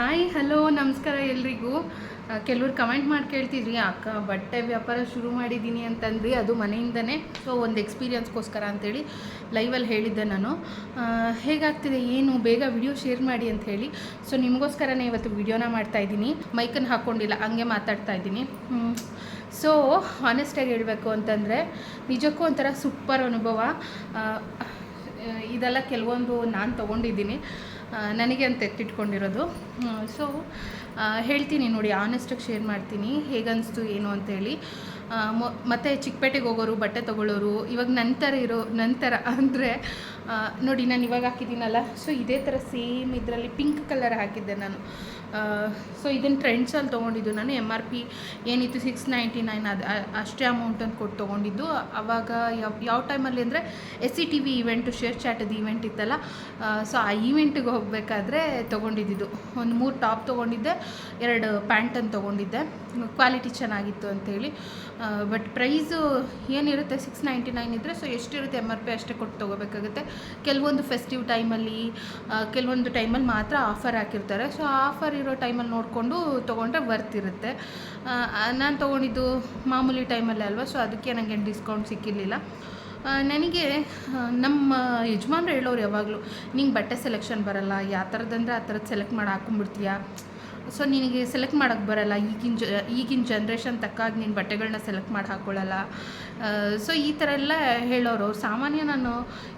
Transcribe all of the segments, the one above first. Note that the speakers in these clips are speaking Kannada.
ಹಾಯ್ ಹಲೋ ನಮಸ್ಕಾರ ಎಲ್ರಿಗೂ. ಕೆಲವರು ಕಮೆಂಟ್ ಮಾಡಿ ಕೇಳ್ತಿದ್ರಿ, ಅಕ್ಕ, ಬಟ್ಟೆ ವ್ಯಾಪಾರ ಶುರು ಮಾಡಿದ್ದೀನಿ ಅಂತಂದ್ರಿ, ಅದು ಮನೆಯಿಂದನೇ ಸೊ ಒಂದು ಎಕ್ಸ್ಪೀರಿಯನ್ಸ್ಗೋಸ್ಕರ ಅಂತೇಳಿ ಲೈವಲ್ಲಿ ಹೇಳಿದ್ದೆ ನಾನು. ಹೇಗಾಗ್ತಿದೆ, ಏನು, ಬೇಗ ವಿಡಿಯೋ ಶೇರ್ ಮಾಡಿ ಅಂತ ಹೇಳಿ. ಸೊ ನಿಮಗೋಸ್ಕರನೇ ಇವತ್ತು ವಿಡಿಯೋನ ಮಾಡ್ತಾ ಇದ್ದೀನಿ. ಮೈಕನ್ನು ಹಾಕ್ಕೊಂಡಿಲ್ಲ ಹಂಗೆ ಮಾತಾಡ್ತಾ ಇದ್ದೀನಿ. ಸೊ ಆನೆಸ್ಟಾಗಿ ಹೇಳಬೇಕು ಅಂತಂದರೆ, ನಿಜಕ್ಕೂ ಒಂಥರ ಸೂಪರ್ ಅನುಭವ. ಇದೆಲ್ಲ ಕೆಲವೊಂದು ನಾನು ತೊಗೊಂಡಿದ್ದೀನಿ. ನನಗೆ ಅಂತ ಎತ್ತಿಟ್ಕೊಂಡಿರೋದು. ಸೊ ಹೇಳ್ತೀನಿ ನೋಡಿ ಆನೆಸ್ಟಾಗಿ ಶೇರ್ ಮಾಡ್ತೀನಿ ಹೇಗನ್ನಿಸ್ತು ಏನು ಅಂತೇಳಿ ಮತ್ತು ಚಿಕ್ಕಪೇಟೆಗೆ ಹೋಗೋರು, ಬಟ್ಟೆ ತೊಗೊಳ್ಳೋರು, ಇವಾಗ ನಂತರ ಇರೋ ನಂತರ ಅಂದರೆ ನೋಡಿ, ನಾನು ಇವಾಗ ಹಾಕಿದ್ದೀನಲ್ಲ ಸೊ ಇದೇ ಥರ ಸೇಮ್ ಇದರಲ್ಲಿ ಪಿಂಕ್ ಕಲರ್ ಹಾಕಿದ್ದೆ ನಾನು. ಸೊ ಇದನ್ನು ಟ್ರೆಂಡ್ಸಲ್ಲಿ ತೊಗೊಂಡಿದ್ದು ನಾನು ಎಂ ಆರ್ ಪಿ ಏನಿತ್ತು ಸಿಕ್ಸ್ ನೈಂಟಿ ನೈನ್ ಅದು ಅಷ್ಟೇ ಅಮೌಂಟ್ ಅಂತ ಕೊಟ್ಟು ತೊಗೊಂಡಿದ್ದು. ಆವಾಗ ಯಾವ ಯಾವ ಟೈಮಲ್ಲಿ ಅಂದರೆ S C T V event share ಚಾಟದ event ಇತ್ತಲ್ಲ ಸೊ ಆ ಈವೆಂಟಿಗೆ ಹೋಗಬೇಕಾದ್ರೆ ತೊಗೊಂಡಿದ್ದು ಒಂದು ಮೂರು ಟಾಪ್ ತೊಗೊಂಡಿದ್ದೆ, ಎರಡು ಪ್ಯಾಂಟನ್ನು ತೊಗೊಂಡಿದ್ದೆ. ಕ್ವಾಲಿಟಿ ಚೆನ್ನಾಗಿತ್ತು ಅಂಥೇಳಿ ಬಟ್ ಪ್ರೈಸು ಏನಿರುತ್ತೆ ಸಿಕ್ಸ್ ನೈಂಟಿ ನೈನ್ ಇದ್ದರೆ ಸೊ ಎಷ್ಟಿರುತ್ತೆ ಎಂ ಆರ್ ಪಿ ಅಷ್ಟೇ ಕೊಟ್ಟು ತೊಗೋಬೇಕಾಗುತ್ತೆ. ಕೆಲವೊಂದು ಫೆಸ್ಟಿವ್ ಟೈಮಲ್ಲಿ ಕೆಲವೊಂದು ಟೈಮಲ್ಲಿ ಮಾತ್ರ ಆಫರ್ ಹಾಕಿರ್ತಾರೆ. ಸೊ ಆಫರ್ ಇರೋ ಟೈಮಲ್ಲಿ ನೋಡಿಕೊಂಡು ತೊಗೊಂಡ್ರೆ ವರ್ತ್ ಇರುತ್ತೆ. ನಾನು ತೊಗೊಂಡಿದ್ದು ಮಾಮೂಲಿ ಟೈಮಲ್ಲೇ ಅಲ್ವಾ ಸೊ ಅದಕ್ಕೆ ನನಗೆ ಡಿಸ್ಕೌಂಟ್ ಸಿಕ್ಕಿರಲಿಲ್ಲ. ನನಗೆ ನಮ್ಮ ಯಜಮಾನ್ರು ಹೇಳೋರು ಯಾವಾಗಲೂ, ನಿಂಗೆ ಬಟ್ಟೆ ಸೆಲೆಕ್ಷನ್ ಬರಲ್ಲ, ಯಾವ ಥರದಂದರೆ ಆ ಥರದ್ದು ಸೆಲೆಕ್ಟ್ ಮಾಡಿ ಹಾಕೊಂಡ್ಬಿಡ್ತೀಯ ಸೊ ನಿನಗೆ ಸೆಲೆಕ್ಟ್ ಮಾಡೋಕ್ಕೆ ಬರಲ್ಲ, ಈಗಿನ ಜ, ಈಗಿನ ಜನ್ರೇಷನ್ ತಕ್ಕಾಗಿ ನೀನು ಬಟ್ಟೆಗಳನ್ನ ಸೆಲೆಕ್ಟ್ ಮಾಡಿ ಹಾಕ್ಕೊಳ್ಳಲ್ಲ ಸೊ ಈ ಥರ ಎಲ್ಲ ಹೇಳೋರು, ಸಾಮಾನ್ಯ ನಾನು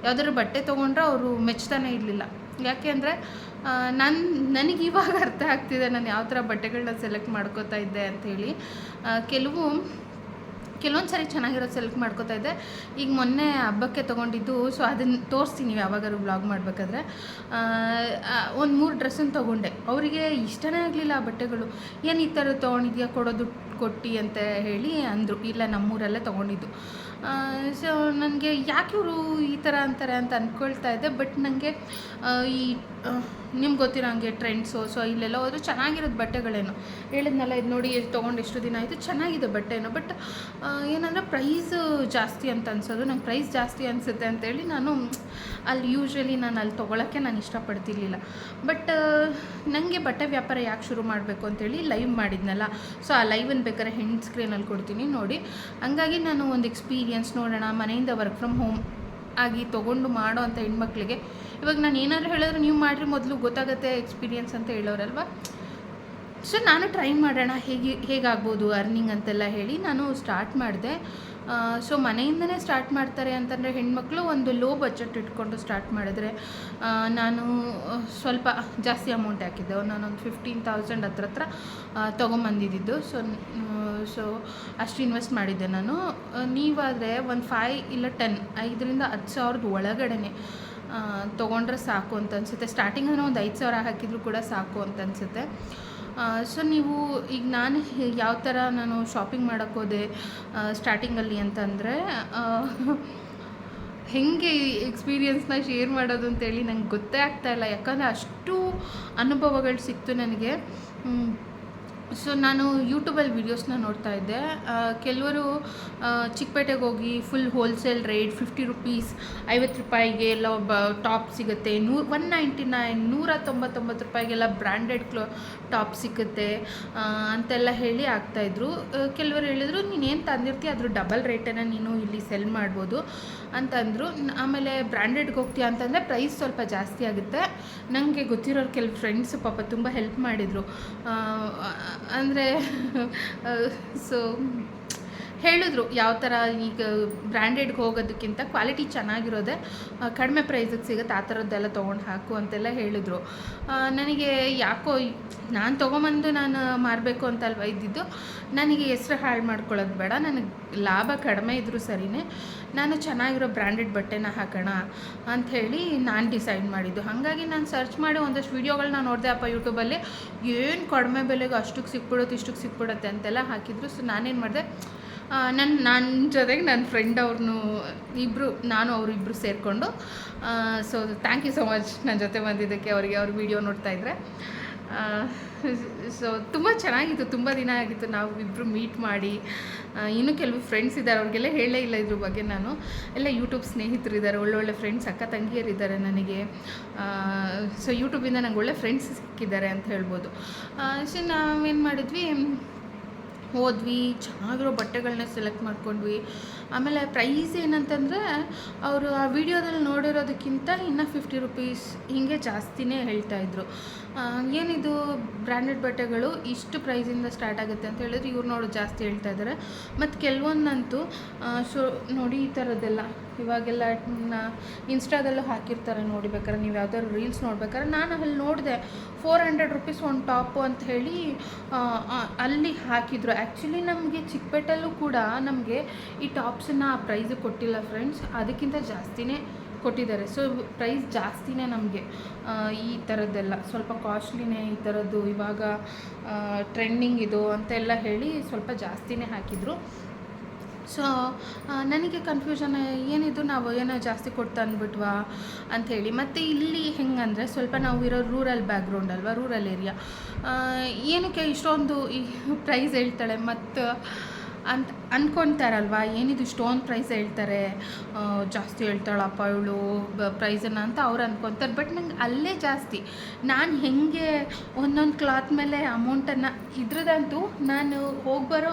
ಯಾವುದಾದ್ರು ಬಟ್ಟೆ ತೊಗೊಂಡ್ರೆ ಅವರು ಮೆಚ್ತಾನೆ ಇರಲಿಲ್ಲ. ಯಾಕೆ ಅಂದರೆ ನಾನು, ನನಗೆ ಇವಾಗ ಅರ್ಥ ಆಗ್ತಿದೆ ನಾನು ಯಾವ ಥರ ಬಟ್ಟೆಗಳನ್ನ ಸೆಲೆಕ್ಟ್ ಮಾಡ್ಕೋತಾ ಇದ್ದೆ ಅಂಥೇಳಿ ಕೆಲವು, ಕೆಲವೊಂದು ಸರಿ ಚೆನ್ನಾಗಿರೋದು ಸೆಲೆಕ್ಟ್ ಮಾಡ್ಕೋತಾ ಇದ್ದೆ. ಈಗ ಮೊನ್ನೆ ಹಬ್ಬಕ್ಕೆ ತೊಗೊಂಡಿದ್ದು ಸೊ ಅದನ್ನು ತೋರಿಸ್ತೀನಿ ಯಾವಾಗಾದ್ರು ಬ್ಲಾಗ್ ಮಾಡಬೇಕಾದ್ರೆ. ಒಂದು ಮೂರು ಡ್ರೆಸ್ಸನ್ನು ತೊಗೊಂಡೆ. ಅವರಿಗೆ ಇಷ್ಟನೇ ಆಗಲಿಲ್ಲ ಆ ಬಟ್ಟೆಗಳು. ಏನು ಈ ಥರ ತೊಗೊಂಡಿದ್ಯಾ ಕೊಡೋದು ಕೊಟ್ಟು ಅಂತ ಹೇಳಿ ಅಂದರು. ಇಲ್ಲ, ನಮ್ಮೂರಲ್ಲೇ ತೊಗೊಂಡಿದ್ದು. ಸೊ ನನಗೆ ಯಾಕೆ ಇವರು ಈ ಥರ ಅಂತಾರೆ ಅಂತ ಅಂದ್ಕೊಳ್ತಾ ಇದ್ದೆ ಬಟ್ ನನಗೆ ಈ ನಿಮ್ಗೆ ಗೊತ್ತಿರೋ ಹಂಗೆ ಟ್ರೆಂಡ್ಸು ಸೊ ಇಲ್ಲೆಲ್ಲ ಹೋದ್ರೆ ಚೆನ್ನಾಗಿರೋದು ಬಟ್ಟೆಗಳೇನು. ಹೇಳಿದ್ನಲ್ಲ ಇದು ನೋಡಿ ತೊಗೊಂಡು ಎಷ್ಟು ದಿನ ಆಯಿತು, ಚೆನ್ನಾಗಿದೆ ಬಟ್ಟೆನೋ ಬಟ್ ಏನಂದರೆ ಪ್ರೈಸ್ ಜಾಸ್ತಿ ಅಂತ ಅನ್ಸೋದು, ನಂಗೆ ಪ್ರೈಸ್ ಜಾಸ್ತಿ ಅನಿಸುತ್ತೆ ಅಂತೇಳಿ ನಾನು, ಅಲ್ಲಿ ಯೂಶ್ವಲಿ ನಾನು ಅಲ್ಲಿ ತೊಗೊಳಕ್ಕೆ ನಾನು ಇಷ್ಟಪಡ್ತಿರ್ಲಿಲ್ಲ. ಬಟ್ ನನಗೆ ಬಟ್ಟೆ ವ್ಯಾಪಾರ ಯಾಕೆ ಶುರು ಮಾಡಬೇಕು ಅಂತೇಳಿ ಲೈವ್ ಮಾಡಿದ್ನಲ್ಲ ಸೊ ಆ ಲೈವನ್ನು ಬೇಕಾದ್ರೆ ಹೆಂಡ್ ಸ್ಕ್ರೀನಲ್ಲಿ ಕೊಡ್ತೀನಿ ನೋಡಿ. ಹಂಗಾಗಿ ನಾನು ಒಂದು ಎಕ್ಸ್ಪೀರಿಯನ್ಸ್ ನೋಡೋಣ, ಮನೆಯಿಂದ ವರ್ಕ್ ಫ್ರಮ್ ಹೋಮ್ ಆಗಿ ತೊಗೊಂಡು ಮಾಡೋ ಅಂಥ ಹೆಣ್ಮಕ್ಳಿಗೆ. ಇವಾಗ ನಾನು ಏನಾದರೂ ಹೇಳಿದ್ರೆ ನೀವು ಮಾಡಿರಿ, ಮೊದಲು ಗೊತ್ತಾಗುತ್ತೆ ಎಕ್ಸ್ಪೀರಿಯನ್ಸ್ ಅಂತ ಹೇಳೋರಲ್ವ? ಸೊ ನಾನು ಟ್ರೈ ಮಾಡೋಣ, ಹೇಗೆ, ಹೇಗಾಗ್ಬೋದು ಅರ್ನಿಂಗ್ ಅಂತೆಲ್ಲ ಹೇಳಿ ನಾನು ಸ್ಟಾರ್ಟ್ ಮಾಡಿದೆ. ಸೊ ಮನೆಯಿಂದನೇ ಸ್ಟಾರ್ಟ್ ಮಾಡ್ತಾರೆ ಅಂತಂದರೆ ಹೆಣ್ಮಕ್ಳು ಒಂದು ಲೋ ಬಜೆಟ್ ಇಟ್ಕೊಂಡು ಸ್ಟಾರ್ಟ್ ಮಾಡಿದ್ರೆ ನಾನು ಸ್ವಲ್ಪ ಜಾಸ್ತಿ ಅಮೌಂಟ್ ಹಾಕಿದ್ದೆ. ನಾನೊಂದು ಫಿಫ್ಟೀನ್ ತೌಸಂಡ್ ಹತ್ರ ಹತ್ರ ತೊಗೊಂಬಂದಿದ್ದು. ಸೊ ಸೊ ಅಷ್ಟು ಇನ್ವೆಸ್ಟ್ ಮಾಡಿದ್ದೆ ನಾನು. ನೀವಾದರೆ ಒಂದು ಫೈ ಇಲ್ಲ ಟೆನ್ ಐದರಿಂದ ಹತ್ತು ಸಾವಿರದ ಒಳಗಡೆನೆ ತೊಗೊಂಡ್ರೆ ಸಾಕು ಅಂತ ಅನಿಸುತ್ತೆ. ಸ್ಟಾರ್ಟಿಂಗ್ ಒಂದು ಐದು ಸಾವಿರ ಹಾಕಿದರೂ ಕೂಡ ಸಾಕು ಅಂತ ಅನಿಸುತ್ತೆ. ಸೊ ನೀವು ಈಗ ನಾನು ಯಾವ ಥರ ನಾನು ಶಾಪಿಂಗ್ ಮಾಡೋಕ್ಕೆ ಹೋದೆ ಸ್ಟಾರ್ಟಿಂಗಲ್ಲಿ ಅಂತಂದರೆ ಹೆಂಗೆ ಎಕ್ಸ್ಪೀರಿಯನ್ಸ್ನ ಶೇರ್ ಮಾಡೋದು ಅಂತೇಳಿ ನಂಗೆ ಗೊತ್ತೇ ಆಗ್ತಾ ಇಲ್ಲ. ಯಾಕಂದರೆ ಅಷ್ಟು ಅನುಭವಗಳು ಸಿಕ್ತು ನನಗೆ. ಸೊ ನಾನು ಯೂಟ್ಯೂಬಲ್ಲಿ ವೀಡಿಯೋಸ್ನ ನೋಡ್ತಾ ಇದ್ದೆ. ಕೆಲವರು ಚಿಕ್ಕಪೇಟೆಗೆ ಹೋಗಿ full wholesale rate fifty rupees ಐವತ್ತು ರೂಪಾಯಿಗೆ ಎಲ್ಲ ಒಬ್ಬ ಟಾಪ್ ಸಿಗುತ್ತೆ. ನೂರು ಒನ್ ನೈಂಟಿ ನೈನ್ ನೂರ ತೊಂಬತ್ತೊಂಬತ್ತು ರೂಪಾಯಿಗೆಲ್ಲ ಬ್ರ್ಯಾಂಡೆಡ್ ಕ್ಲೋ ಟಾಪ್ ಸಿಗುತ್ತೆ. ಅಂತೆಲ್ಲ ಹೇಳಿ ಆಗ್ತಾಯಿದ್ರು ಕೆಲವರು ಹೇಳಿದ್ರು ನೀನೇನು ತಂದಿರ್ತೀಯ ಅದ್ರ ಡಬಲ್ ರೇಟನ್ನು ನೀನು ಇಲ್ಲಿ ಸೆಲ್ ಮಾಡ್ಬೋದು. ಅಂತಂದರು. ಆಮೇಲೆ ಬ್ರ್ಯಾಂಡೆಡ್ಗೆ ಹೋಗ್ತೀಯ ಅಂತಂದರೆ ಪ್ರೈಸ್ ಸ್ವಲ್ಪ ಜಾಸ್ತಿ ಆಗುತ್ತೆ. ನನಗೆ ಗೊತ್ತಿರೋರು ಕೆಲವು ಫ್ರೆಂಡ್ಸು ಪಾಪ ತುಂಬ ಹೆಲ್ಪ್ ಮಾಡಿದರು. ಅಂದರೆ ಸೊ ಹೇಳಿದ್ರು ಯಾವ ಥರ ಈಗ ಬ್ರ್ಯಾಂಡೆಡ್ಗೆ ಹೋಗೋದಕ್ಕಿಂತ ಕ್ವಾಲಿಟಿ ಚೆನ್ನಾಗಿರೋದೆ ಕಡಿಮೆ ಪ್ರೈಸಿಗೆ ಸಿಗುತ್ತೆ, ಆ ಥರದ್ದೆಲ್ಲ ತೊಗೊಂಡು ಹಾಕು ಅಂತೆಲ್ಲ ಹೇಳಿದ್ರು. ನನಗೆ ಯಾಕೋ ನಾನು ತೊಗೊಂಬಂದು ನಾನು ಮಾರಬೇಕು ಅಂತಲ್ವ ಇದ್ದಿದ್ದು, ನನಗೆ ಹೆಸ್ರು ಹಾಳು ಮಾಡ್ಕೊಳ್ಳೋದು ಬೇಡ, ನನಗೆ ಲಾಭ ಕಡಿಮೆ ಇದ್ದರೂ ಸರಿನೇ, ನಾನು ಚೆನ್ನಾಗಿರೋ ಬ್ರ್ಯಾಂಡೆಡ್ ಬಟ್ಟೆನ ಹಾಕೋಣ ಅಂಥೇಳಿ ನಾನು ಡಿಸೈಡ್ ಮಾಡಿದ್ದು. ಹಾಗಾಗಿ ನಾನು ಸರ್ಚ್ ಮಾಡಿ ಒಂದಷ್ಟು ವೀಡಿಯೋಗಳನ್ನ ನೋಡಿದೆ, ಅಪ್ಪ ಯೂಟ್ಯೂಬಲ್ಲಿ ಏನು ಕಡಿಮೆ ಬೆಲೆಗೆ ಅಷ್ಟಕ್ಕೆ ಸಿಕ್ಬಿಡುತ್ತೆ ಇಷ್ಟಕ್ಕೆ ಸಿಕ್ಬಿಡುತ್ತೆ ಅಂತೆಲ್ಲ ಹಾಕಿದ್ರು. ಸೊ ನಾನೇನು ಮಾಡಿದೆ ನನ್ನ ನನ್ನ ಜೊತೆಗೆ ನನ್ನ ಫ್ರೆಂಡ್ ಅವ್ರನ್ನೂ ಇಬ್ಬರು ನಾನು ಅವರು ಇಬ್ಬರು ಸೇರಿಕೊಂಡು so thank you so much ನನ್ನ ಜೊತೆ ಬಂದಿದ್ದಕ್ಕೆ ಅವರಿಗೆ ಅವ್ರ ವೀಡಿಯೋ ನೋಡ್ತಾ ಇದ್ರೆ. ಸೊ ತುಂಬ ಚೆನ್ನಾಗಿತ್ತು, ತುಂಬ ದಿನ ಆಗಿತ್ತು ನಾವು ಇಬ್ಬರು ಮೀಟ್ ಮಾಡಿ. ಇನ್ನೂ ಕೆಲವು ಫ್ರೆಂಡ್ಸ್ ಇದ್ದಾರೆ, ಅವ್ರಿಗೆಲ್ಲ ಹೇಳೇ ಇಲ್ಲ ಇದ್ರ ಬಗ್ಗೆ ನಾನು. ಎಲ್ಲ ಯೂಟ್ಯೂಬ್ ಸ್ನೇಹಿತರು ಇದ್ದಾರೆ, ಒಳ್ಳೊಳ್ಳೆ ಫ್ರೆಂಡ್ಸ್ ಅಕ್ಕ ತಂಗಿಯರಿದ್ದಾರೆ ನನಗೆ. ಸೊ ಯೂಟ್ಯೂಬಿಂದ ನಂಗೆ ಒಳ್ಳೆ ಫ್ರೆಂಡ್ಸ್ ಸಿಕ್ಕಿದ್ದಾರೆ ಅಂತ ಹೇಳ್ಬೋದು. ಸೊ ನಾವೇನು ಮಾಡಿದ್ವಿ? ಹೋದ್ವಿ, ಚೆನ್ನಾಗಿರೋ ಬಟ್ಟೆಗಳನ್ನ ಸೆಲೆಕ್ಟ್ ಮಾಡ್ಕೊಂಡ್ವಿ. ಆಮೇಲೆ ಪ್ರೈಸ್ ಏನಂತಂದರೆ, ಅವರು ಆ ವಿಡಿಯೋದಲ್ಲಿ ನೋಡಿರೋದಕ್ಕಿಂತ ಇನ್ನೂ ಫಿಫ್ಟಿ ರುಪೀಸ್ ಹೀಗೆ ಜಾಸ್ತಿನೇ ಹೇಳ್ತಾಯಿದ್ರು ಏನಿದು ಬ್ರ್ಯಾಂಡೆಡ್ ಬಟ್ಟೆಗಳು ಇಷ್ಟು ಪ್ರೈಸಿಂದ ಸ್ಟಾರ್ಟ್ ಆಗುತ್ತೆ ಅಂತ ಹೇಳಿದ್ರೆ ಇವ್ರು ನೋಡು ಜಾಸ್ತಿ ಹೇಳ್ತಾ ಇದ್ದಾರೆ ಮತ್ತು ಕೆಲವೊಂದಂತೂ ಶೋ, ನೋಡಿ ಈ ಥರದ್ದೆಲ್ಲ ಇವಾಗೆಲ್ಲ ಇನ್ಸ್ಟಾದಲ್ಲೂ ಹಾಕಿರ್ತಾರೆ ನೋಡಿ ಬೇಕಾದ್ರೆ ನೀವು ಯಾವ್ದಾದ್ರು ರೀಲ್ಸ್ ನೋಡ್ಬೇಕಾದ್ರೆ. ನಾನು ಅಲ್ಲಿ ನೋಡಿದೆ ಫೋರ್ ಹಂಡ್ರೆಡ್ ರುಪೀಸ್ ಒಂದು ಟಾಪು ಅಂತ ಹೇಳಿ ಅಲ್ಲಿ ಹಾಕಿದ್ರು. ಆ್ಯಕ್ಚುಲಿ ನಮಗೆ ಚಿಕ್ಕಪೇಟಲ್ಲೂ ಕೂಡ ನಮಗೆ ಈ ಟಾಪ್ಸನ್ನು ಆ ಪ್ರೈಸಿಗೆ ಕೊಟ್ಟಿಲ್ಲ ಫ್ರೆಂಡ್ಸ್ ಅದಕ್ಕಿಂತ ಜಾಸ್ತಿನೇ ಕೊಟ್ಟಿದ್ದಾರೆ. ಸೊ ಪ್ರೈಸ್ ಜಾಸ್ತಿನೇ ನಮಗೆ. ಈ ಥರದ್ದೆಲ್ಲ ಸ್ವಲ್ಪ ಕಾಸ್ಟ್ಲಿನೇ ಈ ಥರದ್ದು ಇವಾಗ ಟ್ರೆಂಡಿಂಗ್ ಇದು ಅಂತೆಲ್ಲ ಹೇಳಿ ಸ್ವಲ್ಪ ಜಾಸ್ತಿನೇ ಹಾಕಿದರು. ಸೊ ನನಗೆ ಕನ್ಫ್ಯೂಷನ್ ಏನಿದು? ನಾವು ಏನೋ ಜಾಸ್ತಿ ಕೊಡ್ತಾ ಅಂದ್ಬಿಟ್ವಾ? ಅಂಥೇಳಿ ಮತ್ತು ಇಲ್ಲಿ ಹೆಂಗಂದರೆ ಸ್ವಲ್ಪ ನಾವು ಇರೋ ರೂರಲ್ ಬ್ಯಾಕ್ಗ್ರೌಂಡ್ ಅಲ್ವಾ? ರೂರಲ್ ಏರಿಯಾ ಏನಕ್ಕೆ ಇಷ್ಟೊಂದು ಈ ಪ್ರೈಸ್ ಹೇಳ್ತಾಳೆ? ಮತ್ತು ಅಂತ ಅಂದ್ಕೊತಾರಲ್ವ ಏನಿದು ಇಷ್ಟೊಂದು ಪ್ರೈಸ್ ಹೇಳ್ತಾರೆ. ಜಾಸ್ತಿ ಹೇಳ್ತಾಳಪ್ಪ ಇವಳು ಪ್ರೈಸನ್ನು ಅಂತ ಅವ್ರು ಅಂದ್ಕೊತಾರೆ ಬಟ್ ನಂಗೆ ಅಲ್ಲೇ ಜಾಸ್ತಿ. ನಾನು ಹೆಂಗೆ ಒಂದೊಂದು ಕ್ಲಾತ್ ಮೇಲೆ ಅಮೌಂಟನ್ನು ಇದ್ರದಂತೂ ನಾನು ಹೋಗ್ಬರೋ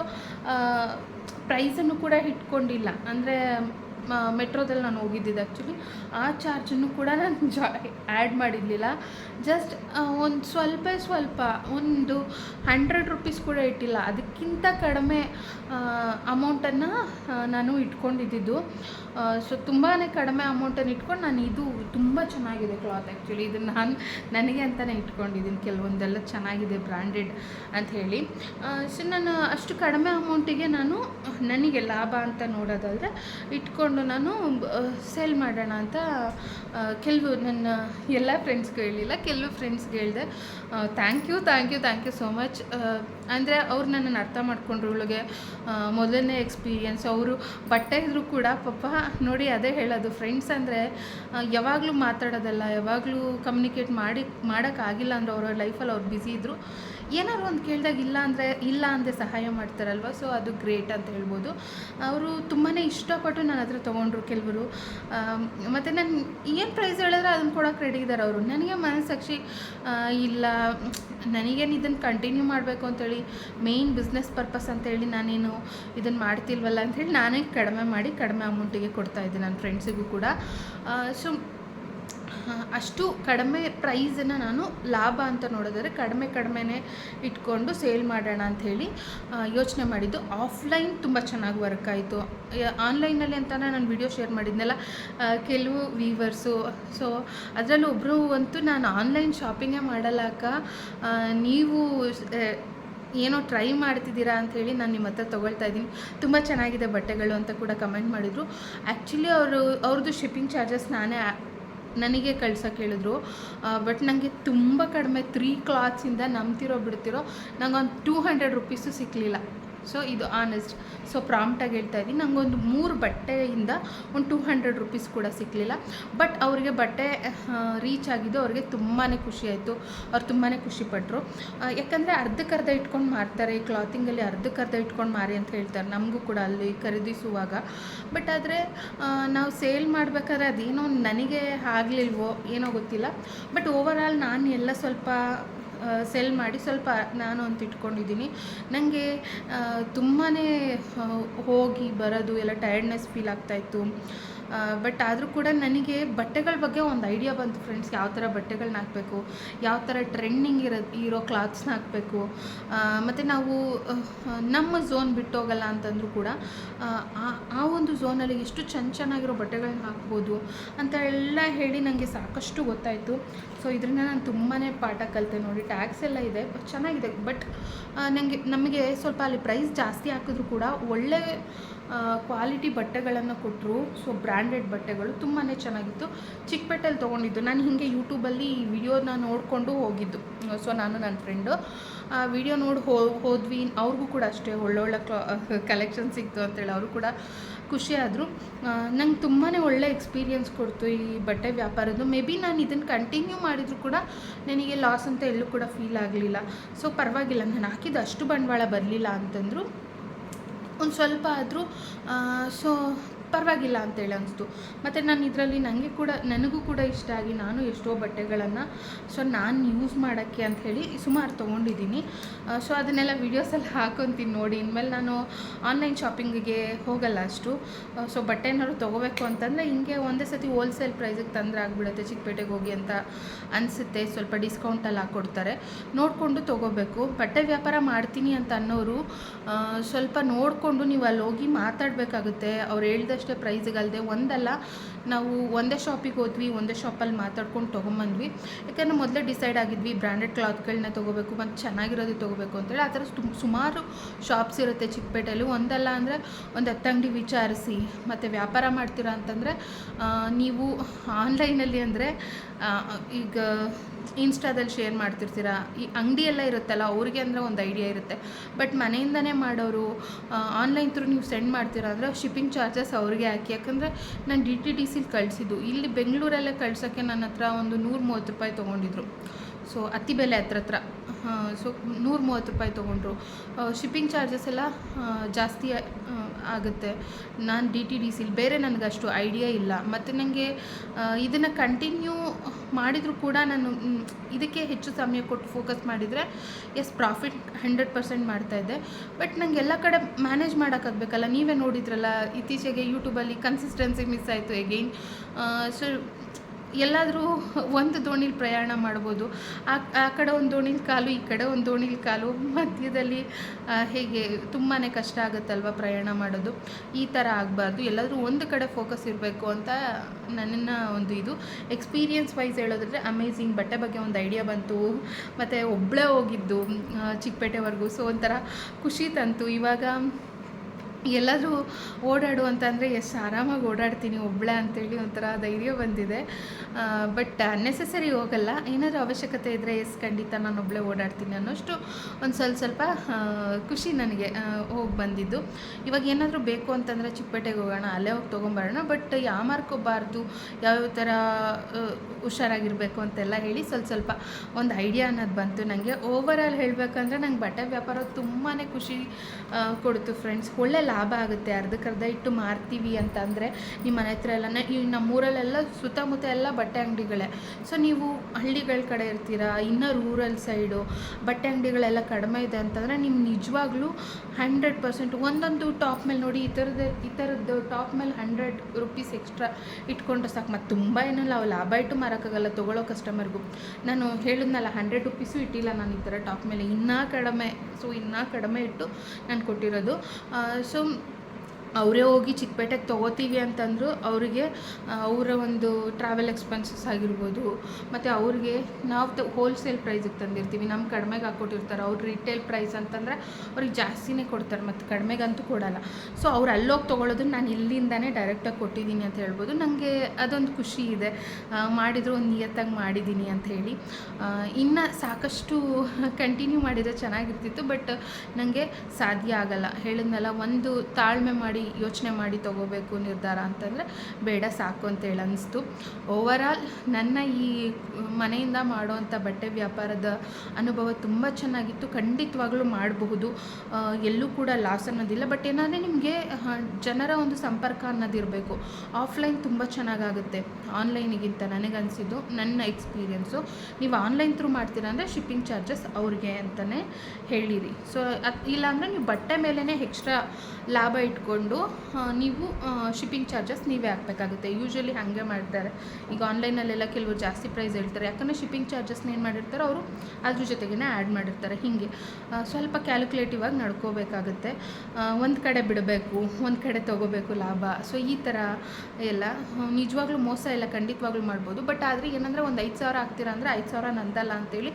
ಪ್ರೈಸನ್ನು ಕೂಡ ಇಟ್ಕೊಂಡಿಲ್ಲ ಅಂದರೆ ಮೆಟ್ರೋದಲ್ಲಿ ನಾನು ಹೋಗಿದ್ದಿದ್ದು ಆ್ಯಕ್ಚುಲಿ ಆ ಚಾರ್ಜನ್ನು ಕೂಡ ನಾನು ಜಾ ಆ್ಯಡ್ ಮಾಡಿರಲಿಲ್ಲ. ಜಸ್ಟ್ ಒಂದು ಸ್ವಲ್ಪ ಸ್ವಲ್ಪ ಒಂದು ಹಂಡ್ರೆಡ್ ರುಪೀಸ್ ಕೂಡ ಇಟ್ಟಿಲ್ಲ. ಅದಕ್ಕಿಂತ ಕಡಿಮೆ ಅಮೌಂಟನ್ನು ನಾನು ಇಟ್ಕೊಂಡಿದ್ದಿದ್ದು. ಸೊ ತುಂಬಾ ಕಡಿಮೆ ಅಮೌಂಟನ್ನು ಇಟ್ಕೊಂಡು ನಾನು ಇದು ತುಂಬ ಚೆನ್ನಾಗಿದೆ ಕ್ಲಾತ್ ಆ್ಯಕ್ಚುಲಿ ಇದು ನಾನು, ನನಗೆ ಅಂತಲೇ ಇಟ್ಕೊಂಡಿದ್ದೀನಿ. ಕೆಲವೊಂದೆಲ್ಲ ಚೆನ್ನಾಗಿದೆ ಬ್ರ್ಯಾಂಡೆಡ್ ಅಂತ ಹೇಳಿ. ಸೊ ನಾನು ಅಷ್ಟು ಕಡಿಮೆ ಅಮೌಂಟಿಗೆ ನಾನು ನನಗೆ ಲಾಭ ಅಂತ ನೋಡೋದಾದರೆ, ಇಟ್ಕೊಂಡು ನಾನು ಸೇಲ್ ಮಾಡೋಣ ಅಂತ ಕೆಲವು ನನ್ನ ಎಲ್ಲ ಫ್ರೆಂಡ್ಸ್ಗೂ ಹೇಳಿಲ್ಲ ಕೆಲವು ಫ್ರೆಂಡ್ಸ್ಗೆ ಹೇಳಿದೆ thank you thank you thank you so much ಅಂದರೆ ಅವ್ರು ನನ್ನನ್ನು ಅರ್ಥ ಮಾಡ್ಕೊಂಡ್ರು ಇವಳಿಗೆ. ಮೊದಲನೇ ಎಕ್ಸ್ಪೀರಿಯೆನ್ಸ್ ಅವರು. ಬಟ್ಟೆ ಇದ್ರು ಕೂಡ ಪಾಪ, ನೋಡಿ ಅದೇ ಹೇಳೋದು. ಫ್ರೆಂಡ್ಸ್ ಅಂದರೆ ಯಾವಾಗಲೂ ಮಾತಾಡೋದಲ್ಲ, ಯಾವಾಗಲೂ ಕಮ್ಯುನಿಕೇಟ್ ಮಾಡಿ, ಮಾಡೋಕ್ಕಾಗಿಲ್ಲ ಅಂದ್ರೆ ಅವರ ಲೈಫಲ್ಲಿ ಅವ್ರು ಬ್ಯುಸಿ ಇದ್ದರು ಏನಾದ್ರು ಒಂದು ಕೇಳಿದಾಗ ಇಲ್ಲ ಅಂದರೆ ಇಲ್ಲ ಅಂದರೆ ಸಹಾಯ ಮಾಡ್ತಾರಲ್ವ? ಸೊ ಅದು ಗ್ರೇಟ್ ಅಂತ ಹೇಳ್ಬೋದು. ಅವರು ತುಂಬಾ ಇಷ್ಟಪಟ್ಟು ನನ್ನ ಹತ್ರ ತೊಗೊಂಡ್ರು ಕೆಲವರು. ಮತ್ತು ನಾನು ಏನು ಪ್ರೈಸ್ ಹೇಳಿದ್ರೆ ಅದನ್ನು ಕೊಡೋಕೆ ರೆಡಿ ಇದ್ದಾರೆ ಅವರು. ನನಗೆ ಮನಸ್ಸಾಕ್ಷಿ ಇಲ್ಲ ನನಗೇನು ಇದನ್ನು ಕಂಟಿನ್ಯೂ ಮಾಡಬೇಕು ಅಂತೇಳಿ ಮೇಯ್ನ್ ಬಿಸ್ನೆಸ್ ಪರ್ಪಸ್ ಅಂತೇಳಿ ನಾನೇನು ಇದನ್ನು ಮಾಡ್ತಿಲ್ವಲ್ಲ ಅಂಥೇಳಿ ನಾನೇ ಕಡಿಮೆ ಮಾಡಿ ಕಡಿಮೆ ಅಮೌಂಟಿಗೆ ಕೊಡ್ತಾ ಇದ್ದೆ ನನ್ನ ಫ್ರೆಂಡ್ಸಿಗೂ ಕೂಡ. ಸೊ ಅಷ್ಟು ಕಡಿಮೆ ಪ್ರೈಸನ್ನು ನಾನು ಲಾಭ ಅಂತ ನೋಡಿದರೆ ಕಡಿಮೆ ಕಡಿಮೆನೆ ಇಟ್ಕೊಂಡು ಸೇಲ್ ಮಾಡೋಣ ಅಂಥೇಳಿ ಯೋಚನೆ ಮಾಡಿದ್ದು. ಆಫ್ಲೈನ್ ತುಂಬ ಚೆನ್ನಾಗಿ ವರ್ಕ್ ಆಯಿತು. ಆನ್ಲೈನಲ್ಲಿ ಅಂತಾನೆ ನಾನು ವಿಡಿಯೋ ಶೇರ್ ಮಾಡಿದ್ನಲ್ಲ ಕೆಲವು ವೀವರ್ಸು. ಸೊ ಅದರಲ್ಲೂ ಒಬ್ಬರು ಅಂತೂ ನಾನು ಆನ್ಲೈನ್ ಶಾಪಿಂಗೇ ಆ, ನೀವು ಏನೋ ಟ್ರೈ ಮಾಡ್ತಿದ್ದೀರಾ ಅಂಥೇಳಿ ನಾನು ನಿಮ್ಮ ಹತ್ರ ತೊಗೊಳ್ತಾ ಇದ್ದೀನಿ. ತುಂಬ ಚೆನ್ನಾಗಿದೆ ಬಟ್ಟೆಗಳು ಅಂತ ಕೂಡ ಕಮೆಂಟ್ ಮಾಡಿದರು. ಆ್ಯಕ್ಚುಲಿ ಅವರು ಅವ್ರದ್ದು ಶಿಪ್ಪಿಂಗ್ ಚಾರ್ಜಸ್ ನಾನೇ ನನಗೆ ಕಳ್ಸೋಕೆ ಹೇಳಿದ್ರು. ಬಟ್ ನನಗೆ ತುಂಬ ಕಡಿಮೆ ತ್ರೀ ಕ್ಲಾತ್ಸಿಂದ ನಂಬ್ತಿರೋ ಬಿಡ್ತಿರೋ ನನಗೊಂದು ಒಂದು ಟೂ ಹಂಡ್ರೆಡ್ ರುಪೀಸು ಸಿಕ್ಕಲಿಲ್ಲ ಸೊ ಇದು ಆನೆಸ್ಟ್ ಸೊ ಪ್ರಾಮ್ಟಾಗಿ ಹೇಳ್ತಾ ಇದ್ದೀನಿ ನಂಗೊಂದು ಮೂರು ಬಟ್ಟೆಯಿಂದ ಒಂದು ಟೂ ಹಂಡ್ರೆಡ್ ರುಪೀಸ್ ಕೂಡ ಸಿಕ್ಕಲಿಲ್ಲ ಬಟ್ ಅವರಿಗೆ ಬಟ್ಟೆ ರೀಚ್ ಆಗಿದ್ದು ಅವ್ರಿಗೆ ತುಂಬಾ ಖುಷಿ ಆಯಿತು. ಅವ್ರು ತುಂಬಾ ಖುಷಿಪಟ್ಟರು ಯಾಕಂದರೆ ಅರ್ಧಕ್ಕರ್ಧ ಇಟ್ಕೊಂಡು ಮಾರ್ತಾರೆ. ಈ ಕ್ಲಾತಿಂಗಲ್ಲಿ ಅರ್ಧಕ್ಕರ್ಧ ಇಟ್ಕೊಂಡು ಮಾರಿ ಅಂತ ಹೇಳ್ತಾರೆ. ನಮಗೂ ಕೂಡ ಅಲ್ಲಿ ಖರೀದಿಸುವಾಗ. ಬಟ್ ಆದರೆ ನಾವು ಸೇಲ್ ಮಾಡಬೇಕಾದ್ರೆ ಅದೇನೋ ನನಗೆ ಆಗಲಿಲ್ವೋ ಏನೋ ಗೊತ್ತಿಲ್ಲ. ಬಟ್ ಓವರ್ ಆಲ್ ನಾನು ಎಲ್ಲ ಸ್ವಲ್ಪ ಸೆಲ್ ಮಾಡಿ ಸ್ವಲ್ಪ ನಾನು ಅಂತ ಇಟ್ಕೊಂಡಿದ್ದೀನಿ. ನನಗೆ ತುಂಬಾ ಹೋಗಿ ಬರೋದು ಎಲ್ಲ ಟಯರ್ಡ್ನೆಸ್ ಫೀಲ್ ಆಗ್ತಾಯಿತ್ತು ಬಟ್ ಆದರೂ ಕೂಡ ನನಗೆ ಬಟ್ಟೆಗಳ ಬಗ್ಗೆ ಒಂದು ಐಡಿಯಾ ಬಂತು ಫ್ರೆಂಡ್ಸ್ ಯಾವ ಥರ ಬಟ್ಟೆಗಳನ್ನ ಹಾಕಬೇಕು ಯಾವ ಥರ ಟ್ರೆಂಡಿಂಗ್ ಇರೋ ಇರೋ ಕ್ಲಾತ್ಸ್ನ ಹಾಕಬೇಕು. ಮತ್ತು ನಾವು ನಮ್ಮ ಝೋನ್ ಬಿಟ್ಟೋಗಲ್ಲ ಅಂತಂದರೂ ಕೂಡ ಆ, ಒಂದು ಝೋನಲ್ಲಿ ಎಷ್ಟು ಚೆನ್ನ ಚೆನ್ನಾಗಿರೋ ಬಟ್ಟೆಗಳನ್ನ ಹಾಕ್ಬೋದು ಅಂತ ಎಲ್ಲ ಹೇಳಿ ನನಗೆ ಸಾಕಷ್ಟು ಗೊತ್ತಾಯಿತು. ಸೊ ಇದರಿಂದ ನಾನು ತುಂಬಾ ಪಾಠ ಕಲಿತೆ ನೋಡಿ. ಟ್ಯಾಕ್ಸ್ ಎಲ್ಲ ಇದೆ ಬಟ್ ಚೆನ್ನಾಗಿದೆ. ಬಟ್ ನನಗೆ ನಮಗೆ ಸ್ವಲ್ಪ ಅಲ್ಲಿ ಪ್ರೈಸ್ ಜಾಸ್ತಿ ಹಾಕಿದ್ರು ಕೂಡ ಒಳ್ಳೆ ಕ್ವಾಲಿಟಿ ಬಟ್ಟೆಗಳನ್ನು ಕೊಟ್ಟರು ಸೊ ಬ್ರ್ಯಾಂಡೆಡ್ ಬಟ್ಟೆಗಳು ತುಂಬಾ ಚೆನ್ನಾಗಿತ್ತು. ಚಿಕ್ಕಪೇಟೆಯಲ್ಲಿ ತೊಗೊಂಡಿದ್ದು. ನಾನು ಹೀಗೆ ಯೂಟ್ಯೂಬಲ್ಲಿ ಈ ವಿಡಿಯೋನ ನೋಡಿಕೊಂಡು ಹೋಗಿದ್ದು. ಸೊ ನಾನು ನನ್ನ ಫ್ರೆಂಡು ಆ ವಿಡಿಯೋ ನೋಡಿ ಹೋದ್ವಿ. ಅವ್ರಿಗೂ ಕೂಡ ಅಷ್ಟೇ ಒಳ್ಳೊಳ್ಳೆ ಕಲೆಕ್ಷನ್ ಸಿಕ್ತು ಅಂತೇಳಿ ಅವರು ಕೂಡ ಖುಷಿ ಆದರು. ನಂಗೆ ತುಂಬಾ ಒಳ್ಳೆ ಎಕ್ಸ್ಪೀರಿಯನ್ಸ್ ಕೊಡ್ತು ಈ ಬಟ್ಟೆ ವ್ಯಾಪಾರದ್ದು. ಮೇ ಬಿ ನಾನು ಇದನ್ನು ಕಂಟಿನ್ಯೂ ಮಾಡಿದರೂ ಕೂಡ ನನಗೆ ಲಾಸ್ ಅಂತ ಎಲ್ಲೂ ಕೂಡ ಫೀಲ್ ಆಗಲಿಲ್ಲ. ಸೊ ಪರವಾಗಿಲ್ಲ. ನಾನು ಹಾಕಿದ್ದು ಅಷ್ಟು ಬಂಡವಾಳ ಬರಲಿಲ್ಲ ಅಂತಂದರು. ಒಂದು ಸ್ವಲ್ಪ ಆದರೂ ಸೊ ಪರವಾಗಿಲ್ಲ ಅಂತೇಳಿ ಅನಿಸ್ತು. ಮತ್ತು ನಾನು ಇದರಲ್ಲಿ ನನಗೆ ಕೂಡ, ನನಗೂ ಕೂಡ ಇಷ್ಟ ಆಗಿ ನಾನು ಎಷ್ಟೋ ಬಟ್ಟೆಗಳನ್ನು ಸೊ ನಾನು ಯೂಸ್ ಮಾಡೋಕ್ಕೆ ಅಂಥೇಳಿ ಸುಮಾರು ತೊಗೊಂಡಿದ್ದೀನಿ ಸೊ ಅದನ್ನೆಲ್ಲ ವೀಡಿಯೋಸಲ್ಲಿ ಹಾಕೊತೀನಿ ನೋಡಿ. ಇನ್ಮೇಲೆ ನಾನು ಆನ್ಲೈನ್ ಶಾಪಿಂಗಿಗೆ ಹೋಗಲ್ಲ ಅಷ್ಟು. ಸೊ ಬಟ್ಟೆ ಏನಾದ್ರು ತೊಗೋಬೇಕು ಅಂತಂದರೆ ಹಿಂಗೆ ಒಂದೇ ಸತಿ ಹೋಲ್ಸೇಲ್ ಪ್ರೈಸಿಗೆ ತೊಂದರೆ ಆಗಿಬಿಡುತ್ತೆ. ಚಿಕ್ಕಪೇಟೆಗೆ ಹೋಗಿ ಅಂತ ಅನಿಸುತ್ತೆ. ಸ್ವಲ್ಪ ಡಿಸ್ಕೌಂಟಲ್ಲಿ ಹಾಕ್ಕೊಡ್ತಾರೆ ನೋಡಿಕೊಂಡು ತೊಗೋಬೇಕು. ಬಟ್ಟೆ ವ್ಯಾಪಾರ ಮಾಡ್ತೀನಿ ಅಂತ ಅನ್ನೋರು ಸ್ವಲ್ಪ ನೋಡಿಕೊಂಡು ನೀವು ಅಲ್ಲಿ ಹೋಗಿ ಮಾತಾಡಬೇಕಾಗುತ್ತೆ. ಅವ್ರು ಹೇಳ್ದಷ್ಟೇ ಪ್ರೈಸಿಗಲ್ಲದೆ ಒಂದಲ್ಲ, ನಾವು ಒಂದೇ ಶಾಪಿಗೆ ಹೋದ್ವಿ, ಒಂದೇ ಶಾಪಲ್ಲಿ ಮಾತಾಡ್ಕೊಂಡು ತೊಗೊಂಬಂದ್ವಿ. ಯಾಕಂದರೆ ಮೊದಲೇ ಡಿಸೈಡ್ ಆಗಿದ್ವಿ ಬ್ರ್ಯಾಂಡೆಡ್ ಕ್ಲಾತ್ಗಳನ್ನ ತೊಗೋಬೇಕು, ಮತ್ತು ಚೆನ್ನಾಗಿರೋದು ತೊಗೋಬೇಕು ಅಂತೇಳಿ. ಆ ಥರ ಸುಮಾರು ಶಾಪ್ಸ್ ಇರುತ್ತೆ ಚಿಕ್ಕಪೇಟೆಯಲ್ಲಿ ಒಂದಲ್ಲ ಅಂದರೆ ಒಂದು ಹತ್ತಂಗಡಿ ವಿಚಾರಿಸಿ, ಮತ್ತು ವ್ಯಾಪಾರ ಮಾಡ್ತೀರಾ ಅಂತಂದರೆ ನೀವು ಆನ್ಲೈನಲ್ಲಿ ಅಂದರೆ ಈಗ ಇನ್ಸ್ಟಾದಲ್ಲಿ ಶೇರ್ ಮಾಡ್ತಿರ್ತೀರ? ಈ ಅಂಗಡಿಯೆಲ್ಲ ಇರುತ್ತಲ್ಲ, ಅವ್ರಿಗೆ ಅಂದರೆ ಒಂದು ಐಡಿಯಾ ಇರುತ್ತೆ. ಬಟ್ ಮನೆಯಿಂದನೇ ಮಾಡೋರು ಆನ್ಲೈನ್ ಥ್ರೂ ನೀವು ಸೆಂಡ್ ಮಾಡ್ತೀರ ಅಂದರೆ ಶಿಪ್ಪಿಂಗ್ ಚಾರ್ಜಸ್ ಅವ್ರಿಗೆ ಹಾಕಿ. ಯಾಕಂದರೆ ನಾನು ಡಿ ಟಿ ಡಿ ಸಿಲಿ ಕಳಿಸಿದ್ದು. ಇಲ್ಲಿ ಬೆಂಗಳೂರಲ್ಲೇ ಕಳ್ಸೋಕ್ಕೆ ನನ್ನ ಹತ್ರ ಒಂದು ನೂರ ಮೂವತ್ತು ರೂಪಾಯಿ ತೊಗೊಂಡಿದ್ರು. ಸೊ ಅತಿ ಬೆಲೆ ಹತ್ರ ಹತ್ರ. ಸೊ ನೂರ ಮೂವತ್ತು ರೂಪಾಯಿ ತೊಗೊಂಡ್ರು. ಶಿಪ್ಪಿಂಗ್ ಚಾರ್ಜಸ್ ಎಲ್ಲ ಜಾಸ್ತಿ ಆಗುತ್ತೆ. ನಾನು ಡಿ ಟಿ ಡಿ ಸಿಲಿ ಬೇರೆ ನನಗೆ ಅಷ್ಟು ಐಡಿಯಾ ಇಲ್ಲ. ಮತ್ತು ನನಗೆ ಇದನ್ನು ಕಂಟಿನ್ಯೂ ಮಾಡಿದರೂ ಕೂಡ ನಾನು ಇದಕ್ಕೆ ಹೆಚ್ಚು ಸಮಯ ಕೊಟ್ಟು ಫೋಕಸ್ ಮಾಡಿದರೆ ಎಸ್ ಪ್ರಾಫಿಟ್ ಹಂಡ್ರೆಡ್ ಪರ್ಸೆಂಟ್ ಮಾಡ್ತಾಯಿದ್ದೆ ಬಟ್ ನಂಗೆ ಎಲ್ಲ ಕಡೆ ಮ್ಯಾನೇಜ್ ಮಾಡೋಕ್ಕಾಗಬೇಕಲ್ಲ ನೀವೇ ನೋಡಿದ್ರಲ್ಲ, ಇತ್ತೀಚೆಗೆ ಯೂಟ್ಯೂಬಲ್ಲಿ ಕನ್ಸಿಸ್ಟೆನ್ಸಿ ಮಿಸ್ ಆಯಿತು ಎಗೈನ್ ಸೊ ಎಲ್ಲಾದರೂ ಒಂದು ದೋಣಿಲಿ ಪ್ರಯಾಣ ಮಾಡ್ಬೋದು. ಆ ಆ ಕಡೆ ಒಂದು ದೋಣಿಲಿ ಕಾಲು, ಈ ಕಡೆ ಒಂದು ದೋಣಿಲಿ ಕಾಲು. ಮಧ್ಯದಲ್ಲಿ ಹೇಗೆ ತುಂಬಾ ಕಷ್ಟ ಆಗುತ್ತಲ್ವ ಪ್ರಯಾಣ ಮಾಡೋದು? ಈ ಥರ ಆಗಬಾರ್ದು. ಎಲ್ಲಾದರೂ ಒಂದು ಕಡೆ ಫೋಕಸ್ ಇರಬೇಕು ಅಂತ ನನ್ನ ಒಂದು ಇದು. ಎಕ್ಸ್ಪೀರಿಯನ್ಸ್ ವೈಸ್ ಹೇಳೋದ್ರೆ ಅಮೇಝಿಂಗ್ ಬಟ್ಟೆ ಬಗ್ಗೆ ಒಂದು ಐಡಿಯಾ ಬಂತು. ಮತ್ತು ಒಬ್ಬಳೇ ಹೋಗಿದ್ದು ಚಿಕ್ಕಪೇಟೆವರೆಗೂ. ಸೊ ಒಂಥರ ಖುಷಿ ತಂತು. ಇವಾಗ ಎಲ್ಲಾದರೂ ಓಡಾಡು ಅಂತಂದರೆ ಎಷ್ಟು ಆರಾಮಾಗಿ ಓಡಾಡ್ತೀನಿ ಒಬ್ಬಳೇ ಅಂತೇಳಿ ಒಂಥರ ಧೈರ್ಯ ಬಂದಿದೆ. ಬಟ್ ನೆಸೆಸರಿ ಹೋಗಲ್ಲ. ಏನಾದರೂ ಅವಶ್ಯಕತೆ ಇದ್ದರೆ ಎಸ್, ಖಂಡಿತ ನಾನು ಒಬ್ಬಳೇ ಓಡಾಡ್ತೀನಿ ಅನ್ನೋಷ್ಟು ಒಂದು ಸ್ವಲ್ಪ ಸ್ವಲ್ಪ ಖುಷಿ ನನಗೆ ಹೋಗಿ ಬಂದಿದ್ದು. ಇವಾಗ ಏನಾದರೂ ಬೇಕು ಅಂತಂದರೆ ಚಿಕ್ಕಪೇಟೆಗೆ ಹೋಗೋಣ, ಅಲ್ಲೇ ಹೋಗಿ ತೊಗೊಂಬರೋಣ. ಬಟ್ ಯಾವ ಮಾರ್ಕೋಬಾರ್ದು ಯಾವ್ಯಾವ ಥರ ಹುಷಾರಾಗಿರಬೇಕು ಅಂತೆಲ್ಲ ಹೇಳಿ ಸ್ವಲ್ಪ ಸ್ವಲ್ಪ ಒಂದು ಐಡಿಯಾ ಅನ್ನೋದು ಬಂತು ನನಗೆ ಓವರಾಲ್ ಹೇಳಬೇಕಂದ್ರೆ ನಂಗೆ ಬಟ್ಟೆ ವ್ಯಾಪಾರ ತುಂಬಾ ಖುಷಿ ಕೊಡ್ತು ಫ್ರೆಂಡ್ಸ್. ಒಳ್ಳೆ ಲಾಭ ಆಗುತ್ತೆ, ಅರ್ಧಕ್ಕರ್ಧ ಇಟ್ಟು ಮಾರ್ತೀವಿ ಅಂತಂದರೆ ನಿಮ್ಮ ಮನೆ ಹತ್ರ ಎಲ್ಲ ಈ ನಮ್ಮೂರಲ್ಲೆಲ್ಲ ಸುತ್ತಮುತ್ತ ಎಲ್ಲ ಬಟ್ಟೆ ಅಂಗಡಿಗಳೇ. ಸೊ ನೀವು ಹಳ್ಳಿಗಳ ಕಡೆ ಇರ್ತೀರಾ, ಇನ್ನೂ ರೂರಲ್ ಸೈಡು ಬಟ್ಟೆ ಅಂಗಡಿಗಳೆಲ್ಲ ಕಡಿಮೆ ಇದೆ ಅಂತಂದರೆ ನಿಮ್ಮ ನಿಜವಾಗ್ಲೂ ಹಂಡ್ರೆಡ್ ಪರ್ಸೆಂಟ್ ಒಂದೊಂದು ಟಾಪ್ ಮೇಲೆ ನೋಡಿ ಈ ಥರದ ಈ ಥರದ್ದು ಟಾಪ್ ಮೇಲೆ ಹಂಡ್ರೆಡ್ ರುಪೀಸ್ ಎಕ್ಸ್ಟ್ರಾ ಇಟ್ಕೊಂಡ್ರೆ ಸಾಕು. ಮತ್ತು ತುಂಬ ಏನೂ ನಾವು ಲಾಭ ಇಟ್ಟು ಮಾರೋಕ್ಕಾಗಲ್ಲ ತೊಗೊಳ್ಳೋ ಕಸ್ಟಮರ್ಗೂ ನಾನು ಹೇಳಿದ್ನಲ್ಲ ಹಂಡ್ರೆಡ್ ರುಪೀಸು ಇಟ್ಟಿಲ್ಲ ನಾನು ಈ ಥರ ಟಾಪ್ ಮೇಲೆ, ಇನ್ನೂ ಕಡಿಮೆ ಸೊ ಇನ್ನೂ ಕಡಿಮೆ ಇಟ್ಟು ನಾನು ಕೊಟ್ಟಿರೋದು. ಸೊ একদম ಅವರೇ ಹೋಗಿ ಚಿಕ್ಕಪೇಟೆಗೆ ತೊಗೋತೀವಿ ಅಂತಂದರೂ ಅವರಿಗೆ ಅವರ ಒಂದು ಟ್ರಾವೆಲ್ ಎಕ್ಸ್ಪೆನ್ಸಸ್ ಆಗಿರ್ಬೋದು, ಮತ್ತು ಅವ್ರಿಗೆ ನಾವು ತ ಹೋಲ್ಸೇಲ್ ಪ್ರೈಸಿಗೆ ತಂದಿರ್ತೀವಿ. ನಮ್ಮ ಕಡಿಮೆಗೆ ಹಾಕ್ಕೊಟ್ಟಿರ್ತಾರೆ ಅವ್ರು ರಿಟೇಲ್ ಪ್ರೈಸ್ ಅಂತಂದರೆ ಅವ್ರಿಗೆ ಜಾಸ್ತಿನೇ ಕೊಡ್ತಾರೆ, ಮತ್ತು ಕಡಿಮೆಗಂತೂ ಕೊಡಲ್ಲ. ಸೊ ಅವ್ರು ಅಲ್ಲೋಗಿ ತೊಗೊಳೋದನ್ನ ನಾನು ಇಲ್ಲಿಂದನೇ ಡೈರೆಕ್ಟಾಗಿ ಕೊಟ್ಟಿದ್ದೀನಿ ಅಂತ ಹೇಳ್ಬೋದು. ನನಗೆ ಅದೊಂದು ಖುಷಿ ಇದೆ. ಮಾಡಿದ್ರು ಒಂದು ನಿಯತ್ತಾಗಿ ಮಾಡಿದ್ದೀನಿ ಅಂತ ಹೇಳಿ. ಇನ್ನು ಸಾಕಷ್ಟು ಕಂಟಿನ್ಯೂ ಮಾಡಿದರೆ ಚೆನ್ನಾಗಿರ್ತಿತ್ತು, ಬಟ್ ನನಗೆ ಸಾಧ್ಯ ಆಗಲ್ಲ. ಹೇಳಿದ್ನಲ್ಲ, ಒಂದು ತಾಳ್ಮೆ ಮಾಡಿ ಯೋಚನೆ ಮಾಡಿ ತೊಗೋಬೇಕು ನಿರ್ಧಾರ ಅಂತಂದರೆ ಬೇಡ ಸಾಕು ಅಂತೇಳಿ ಅನಿಸ್ತು ಓವರಾಲ್ ನನ್ನ ಈ ಮನೆಯಿಂದ ಮಾಡುವಂಥ ಬಟ್ಟೆ ವ್ಯಾಪಾರದ ಅನುಭವ ತುಂಬ ಚೆನ್ನಾಗಿತ್ತು. ಖಂಡಿತವಾಗ್ಲೂ ಮಾಡಬಹುದು. ಎಲ್ಲೂ ಕೂಡ ಲಾಸ್ ಅನ್ನೋದಿಲ್ಲ. ಬಟ್ ಏನಾದರೆ ನಿಮಗೆ ಜನರ ಒಂದು ಸಂಪರ್ಕ ಅನ್ನೋದಿರಬೇಕು. ಆಫ್ಲೈನ್ ತುಂಬ ಚೆನ್ನಾಗಾಗುತ್ತೆ. ಆನ್ಲೈನಿಗಿಂತ ನನಗನ್ಸಿದ್ದು ನನ್ನ ಎಕ್ಸ್ಪೀರಿಯೆನ್ಸು ನೀವು ಆನ್ಲೈನ್ ಥ್ರೂ ಮಾಡ್ತೀರಾ ಅಂದರೆ ಶಿಪ್ಪಿಂಗ್ ಚಾರ್ಜಸ್ ಅವ್ರಿಗೆ ಅಂತಲೇ ಹೇಳಿರಿ. ಸೊ ಅದು ಇಲ್ಲಾಂದರೆ ನೀವು ಬಟ್ಟೆ ಮೇಲೇ ಎಕ್ಸ್ಟ್ರಾ ಲಾಭ ಇಟ್ಕೊಂಡು ಆ, ನೀವು ಶಿಪ್ಪಿಂಗ್ ಚಾರ್ಜಸ್ ನೀವೇ ಹಾಕಬೇಕಾಗುತ್ತೆ. ಯೂಶ್ವಲಿ ಹಾಗೆ ಮಾಡ್ತಾರೆ. ಈಗ ಆನ್ಲೈನಲ್ಲೆಲ್ಲ ಕೆಲವರು ಜಾಸ್ತಿ ಪ್ರೈಸ್ ಹೇಳ್ತಾರೆ. ಯಾಕಂದರೆ ಶಿಪ್ಪಿಂಗ್ ಚಾರ್ಜಸ್ನ ಏನು ಮಾಡಿರ್ತಾರೆ ಅವರು ಅದ್ರ ಜೊತೆಗೇ ಆ್ಯಡ್ ಮಾಡಿರ್ತಾರೆ. ಹೀಗೆ ಸ್ವಲ್ಪ ಕ್ಯಾಲ್ಕುಲೇಟಿವ್ ಆಗಿ ನಡ್ಕೋಬೇಕಾಗುತ್ತೆ. ಒಂದು ಕಡೆ ಬಿಡಬೇಕು ಒಂದು ಕಡೆ ತೊಗೋಬೇಕು ಲಾಭ. ಸೊ ಈ ಥರ ಎಲ್ಲ ನಿಜವಾಗ್ಲೂ ಮೋಸ ಎಲ್ಲ ಖಂಡಿತವಾಗ್ಲೂ ಮಾಡ್ಬೋದು. ಬಟ್ ಆದರೆ ಏನಂದರೆ ಒಂದು ಐದು ಸಾವಿರ ಹಾಕ್ತೀರಾ ಅಂದರೆ ಐದು ಸಾವಿರ ನಂದಲ್ಲ ಅಂತೇಳಿ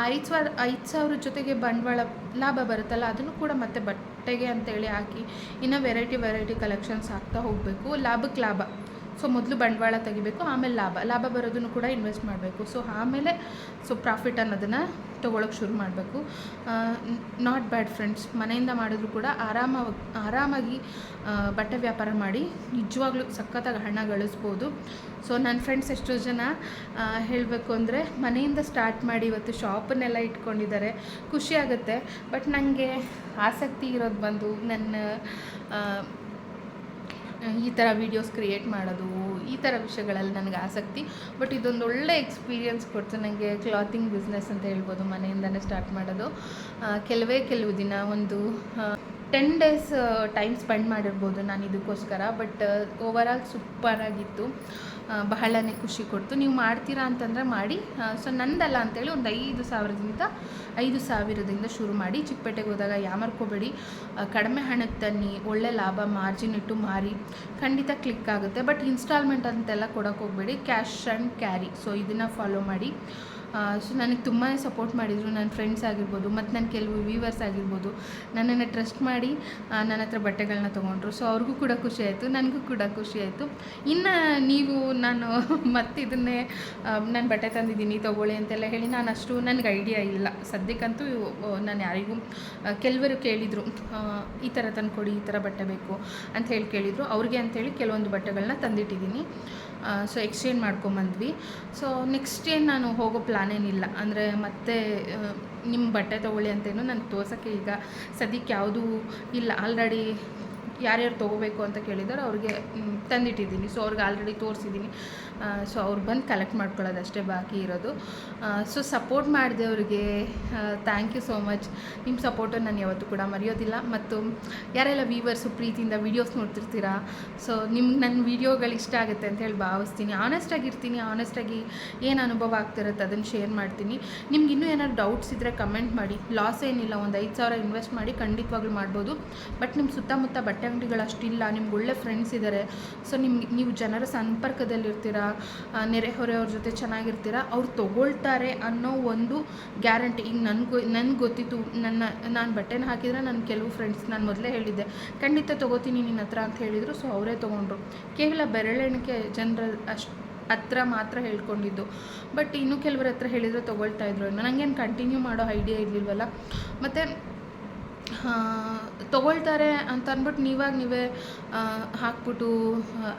ಐದು ಸಾವಿರ ಐದು ಸಾವಿರ ಜೊತೆಗೆ ಬಂಡವಾಳ ಲಾಭ ಬರುತ್ತಲ್ಲ, ಅದನ್ನು ಕೂಡ ಮತ್ತೆ ಬಟ್ಟೆಗೆ ಅಂತೇಳಿ ಹಾಕಿ, ಇನ್ನು ವೆರೈಟಿ ವೆರೈಟಿ ಕಲೆಕ್ಷನ್ಸ್ ಹಾಕ್ತಾ ಹೋಗಬೇಕು. ಲಾಭಕ್ಕೆ ಲಾಭ. ಸೊ ಮೊದಲು ಬಂಡವಾಳ ತೆಗಿಬೇಕು, ಆಮೇಲೆ ಲಾಭ. ಲಾಭ ಬರೋದನ್ನು ಕೂಡ ಇನ್ವೆಸ್ಟ್ ಮಾಡಬೇಕು. ಸೊ ಆಮೇಲೆ, ಸೊ ಪ್ರಾಫಿಟ್ ಅನ್ನೋದನ್ನು ತೊಗೊಳಕ್ಕೆ ಶುರು ಮಾಡಬೇಕು. ನಾಟ್ ಬ್ಯಾಡ್ ಫ್ರೆಂಡ್ಸ್ ಮನೆಯಿಂದ ಮಾಡಿದ್ರು ಕೂಡ ಆರಾಮಾಗಿ ಆರಾಮಾಗಿ ಬಟ್ಟೆ ವ್ಯಾಪಾರ ಮಾಡಿ ನಿಜವಾಗ್ಲೂ ಸಖತ್ತಾಗಿ ಹಣ ಗಳಿಸ್ಬೋದು. ಸೊ ನನ್ನ ಫ್ರೆಂಡ್ಸ್ ಎಷ್ಟೋ ಜನ ಹೇಳಬೇಕು ಅಂದರೆ ಮನೆಯಿಂದ ಸ್ಟಾರ್ಟ್ ಮಾಡಿ ಇವತ್ತು ಶಾಪನ್ನೆಲ್ಲ ಇಟ್ಕೊಂಡಿದ್ದಾರೆ. ಖುಷಿ ಆಗುತ್ತೆ. ಬಟ್ ನನಗೆ ಆಸಕ್ತಿ ಇರೋದು ಬಂದು ನನ್ನ ಈ ಥರ ವೀಡಿಯೋಸ್ ಕ್ರಿಯೇಟ್ ಮಾಡೋದು, ಈ ಥರ ವಿಷಯಗಳಲ್ಲಿ ನನಗೆ ಆಸಕ್ತಿ. ಬಟ್ ಇದೊಂದು ಒಳ್ಳೆ ಎಕ್ಸ್ಪೀರಿಯನ್ಸ್ ಕೊಡ್ತು. ನನಗೆ ಕ್ಲಾತಿಂಗ್ ಬಿಸ್ನೆಸ್ ಅಂತ ಹೇಳ್ಬೋದು ಮನೆಯಿಂದಲೇ ಸ್ಟಾರ್ಟ್ ಮಾಡೋದು. ಕೆಲವೇ ಕೆಲವು ದಿನ ಒಂದು ಟೆನ್ ಡೇಸ್ ಟೈಮ್ ಸ್ಪೆಂಡ್ ಮಾಡಿರ್ಬೋದು ನಾನು ಇದಕ್ಕೋಸ್ಕರ. ಬಟ್ ಓವರಾಲ್ ಸೂಪರಾಗಿತ್ತು ಬಹಳ ಬಹಳನೇ ಖುಷಿ ಕೊಡ್ತು. ನೀವು ಮಾಡ್ತೀರಾ ಅಂತಂದರೆ ಮಾಡಿ. ಸೊ ನಂದಲ್ಲ ಅಂತೇಳಿ ಒಂದು ಐದು ಸಾವಿರದಿಂದ ಐದು ಸಾವಿರದಿಂದ ಶುರು ಮಾಡಿ. ಚಿಕ್ಕಪೇಟೆಗೆ ಹೋದಾಗ ಯಾಮರ್ಕೋಬೇಡಿ. ಕಡಿಮೆ ಹಣಕ್ಕೆ ತನ್ನಿ, ಒಳ್ಳೆ ಲಾಭ ಮಾರ್ಜಿನ್ ಇಟ್ಟು ಮಾರಿ. ಖಂಡಿತ ಕ್ಲಿಕ್ ಆಗುತ್ತೆ. ಬಟ್ ಇನ್ಸ್ಟಾಲ್ಮೆಂಟ್ ಅಂತೆಲ್ಲ ಕೊಡೋಕೆ ಹೋಗಬೇಡಿ. ಕ್ಯಾಶ್ ಆ್ಯಂಡ್ ಕ್ಯಾರಿ ಸೊ ಇದನ್ನು ಫಾಲೋ ಮಾಡಿ. ಸೊ ನನಗೆ ತುಂಬಾ ಸಪೋರ್ಟ್ ಮಾಡಿದರು. ನನ್ನ ಫ್ರೆಂಡ್ಸ್ ಆಗಿರ್ಬೋದು, ಮತ್ತು ನನ್ನ ಕೆಲವು ವ್ಯೂವರ್ಸ್ ಆಗಿರ್ಬೋದು. ನನ್ನನ್ನು ಟ್ರಸ್ಟ್ ಮಾಡಿ ನನ್ನ ಹತ್ರ ಬಟ್ಟೆಗಳನ್ನ ತೊಗೊಂಡ್ರು. ಸೊ ಅವ್ರಿಗೂ ಕೂಡ ಖುಷಿ ಆಯಿತು, ನನಗೂ ಕೂಡ ಖುಷಿ ಆಯಿತು. ಇನ್ನು ನೀವು, ನಾನು ಮತ್ತೆ ಇದನ್ನೇ ನಾನು ಬಟ್ಟೆ ತಂದಿದ್ದೀನಿ, ತೊಗೊಳ್ಳಿ ಅಂತೆಲ್ಲ ಹೇಳಿ ನಾನು ಅಷ್ಟು ನನಗೆ ಐಡಿಯಾ ಇಲ್ಲ. ಸದ್ಯಕ್ಕಂತೂ ನಾನು ಯಾರಿಗೂ ಕೆಲವರು ಕೇಳಿದರು ಈ ಥರ ತಂದುಕೊಡಿ, ಈ ಥರ ಬಟ್ಟೆ ಬೇಕು ಅಂತ ಹೇಳಿ ಕೇಳಿದರು. ಅವ್ರಿಗೆ ಅಂತೇಳಿ ಕೆಲವೊಂದು ಬಟ್ಟೆಗಳನ್ನ ತಂದಿಟ್ಟಿದ್ದೀನಿ. ಸೊ ಎಕ್ಸ್ಚೇಂಜ್ ಮಾಡ್ಕೊಂಬಂದ್ವಿ. ಸೊ ನೆಕ್ಸ್ಟ್ ಏನು ನಾನು ಹೋಗೋ ಪ್ಲ್ಯಾನ್ ಏನಿಲ್ಲ. ಅಂದರೆ ಮತ್ತೆ ನಿಮ್ಮ ಬಟ್ಟೆ ತೊಗೊಳ್ಳಿ ಅಂತೇನು ನಾನು ತೋರ್ಸೋಕ್ಕೆ ಈಗ ಸದ್ಯಕ್ಕೆ ಯಾವುದೂ ಇಲ್ಲ. ಆಲ್ರೆಡಿ ಯಾರ್ಯಾರು ತೊಗೋಬೇಕು ಅಂತ ಕೇಳಿದಾರೆ, ಅವ್ರಿಗೆ ತಂದಿಟ್ಟಿದ್ದೀನಿ. ಸೊ ಅವ್ರಿಗೆ ಆಲ್ರೆಡಿ ತೋರಿಸಿದ್ದೀನಿ. ಸೊ ಅವ್ರು ಬಂದು ಕಲೆಕ್ಟ್ ಮಾಡ್ಕೊಳ್ಳೋದು ಅಷ್ಟೇ ಬಾಕಿ ಇರೋದು. ಸೊ ಸಪೋರ್ಟ್ ಮಾಡಿದವ್ರಿಗೆ ಥ್ಯಾಂಕ್ ಯು ಸೋ ಮಚ್ ನಿಮ್ಮ ಸಪೋರ್ಟು ನಾನು ಯಾವತ್ತೂ ಕೂಡ ಮರೆಯೋದಿಲ್ಲ. ಮತ್ತು ಯಾರೆಲ್ಲ ವೀವರ್ಸು ಪ್ರೀತಿಯಿಂದ ವೀಡಿಯೋಸ್ ನೋಡ್ತಿರ್ತೀರಾ ಸೊ ನಿಮ್ಗೆ ನನ್ನ ವೀಡಿಯೋಗಳು ಇಷ್ಟ ಆಗುತ್ತೆ ಅಂತ ಹೇಳಿ ಭಾವಿಸ್ತೀನಿ. ಆನೆಸ್ಟಾಗಿರ್ತೀನಿ ಆನೆಸ್ಟಾಗಿ ಏನು ಅನುಭವ ಆಗ್ತಿರುತ್ತೆ ಅದನ್ನು ಶೇರ್ ಮಾಡ್ತೀನಿ. ನಿಮ್ಗೆ ಇನ್ನೂ ಏನಾದ್ರು ಡೌಟ್ಸ್ ಇದ್ದರೆ ಕಮೆಂಟ್ ಮಾಡಿ. ಲಾಸ್ ಏನಿಲ್ಲ, ಒಂದು ಐದು ಸಾವಿರ ಇನ್ವೆಸ್ಟ್ ಮಾಡಿ ಖಂಡಿತವಾಗ್ಲೂ ಮಾಡ್ಬೋದು. ಬಟ್ ನಿಮ್ಮ ಸುತ್ತಮುತ್ತ ಬಟ್ಟೆ ಅಂಗಡಿಗಳು ಅಷ್ಟಿಲ್ಲ, ನಿಮ್ಗೆ ಒಳ್ಳೆ ಫ್ರೆಂಡ್ಸ್ ಇದ್ದಾರೆ ಸೊ ನಿಮ್ಗೆ, ನೀವು ಜನರ ಸಂಪರ್ಕದಲ್ಲಿರ್ತೀರಾ ಆ, ನೆರೆಹೊರೆಯವ್ರ ಜೊತೆ ಚೆನ್ನಾಗಿರ್ತೀರಾ? ಅವ್ರು ತೊಗೊಳ್ತಾರೆ ಅನ್ನೋ ಒಂದು ಗ್ಯಾರಂಟಿ. ಈಗ ನನಗೂ ನನಗೆ ಗೊತ್ತಿತ್ತು ನನ್ನ ನಾನು ಬಟ್ಟೆನ ಹಾಕಿದರೆ ನನ್ನ ಕೆಲವು ಫ್ರೆಂಡ್ಸ್ ನಾನು ಮೊದಲೇ ಹೇಳಿದ್ದೆ ಖಂಡಿತ ತೊಗೋತೀನಿ ನಿನ್ನ ಹತ್ರ ಅಂತ ಹೇಳಿದರು. ಸೊ ಅವರೇ ತೊಗೊಂಡ್ರು. ಕೇವಲ ಬೆರಳೆಣಿಕೆ ಜನರ ಅಷ್ಟು ಹತ್ರ ಮಾತ್ರ ಹೇಳ್ಕೊಂಡಿದ್ದು. ಬಟ್ ಇನ್ನೂ ಕೆಲವ್ರ ಹತ್ರ ಹೇಳಿದರೆ ತೊಗೊಳ್ತಾ ಇದ್ರು. ನನಗೇನು ಕಂಟಿನ್ಯೂ ಮಾಡೋ ಐಡಿಯಾ ಇರಲಿಲ್ವಲ್ಲ? ಮತ್ತು ತೊಗೊಳ್ತಾರೆ ಅಂತ ಅಂದ್ಬಿಟ್ಟು ನೀವಾಗ ನೀವೇ ಹಾಕ್ಬಿಟ್ಟು,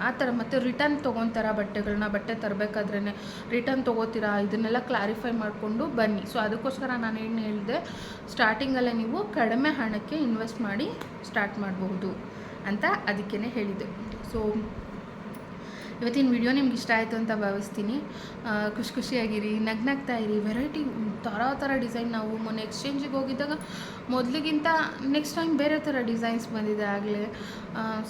ಆ ಥರ ಮತ್ತು ರಿಟರ್ನ್ ತೊಗೊತಾರ ಬಟ್ಟೆಗಳನ್ನ ಬಟ್ಟೆ ತರಬೇಕಾದ್ರೇ ರಿಟರ್ನ್ ತೊಗೋತೀರಾ? ಇದನ್ನೆಲ್ಲ ಕ್ಲಾರಿಫೈ ಮಾಡಿಕೊಂಡು ಬನ್ನಿ. ಸೊ ಅದಕ್ಕೋಸ್ಕರ ನಾನು ಏನು ಹೇಳಿದೆ ಸ್ಟಾರ್ಟಿಂಗಲ್ಲೇ ನೀವು ಕಡಿಮೆ ಹಣಕ್ಕೆ ಇನ್ವೆಸ್ಟ್ ಮಾಡಿ ಸ್ಟಾರ್ಟ್ ಮಾಡಬಹುದು ಅಂತ ಅದಕ್ಕೇ ಹೇಳಿದೆ ಸೊ ಇವತ್ತಿನ ವಿಡಿಯೋ ನಿಮ್ಗೆ ಇಷ್ಟ ಆಯಿತು ಅಂತ ಭಾವಿಸ್ತೀನಿ. ಖುಷಿ ಖುಷಿಯಾಗಿರಿ, ನಗ್ನಗ್ತಾ ಇರಿ. ವೆರೈಟಿ ಥರ ಥರ ಡಿಸೈನ್ ನಾವು ಮೊನ್ನೆ ಎಕ್ಸ್ಚೇಂಜಿಗೆ ಹೋಗಿದ್ದಾಗ ಮೊದಲಿಗಿಂತ ನೆಕ್ಸ್ಟ್ ಟೈಮ್ ಬೇರೆ ಥರ ಡಿಸೈನ್ಸ್ ಬಂದಿದೆ ಆಗಲೇ.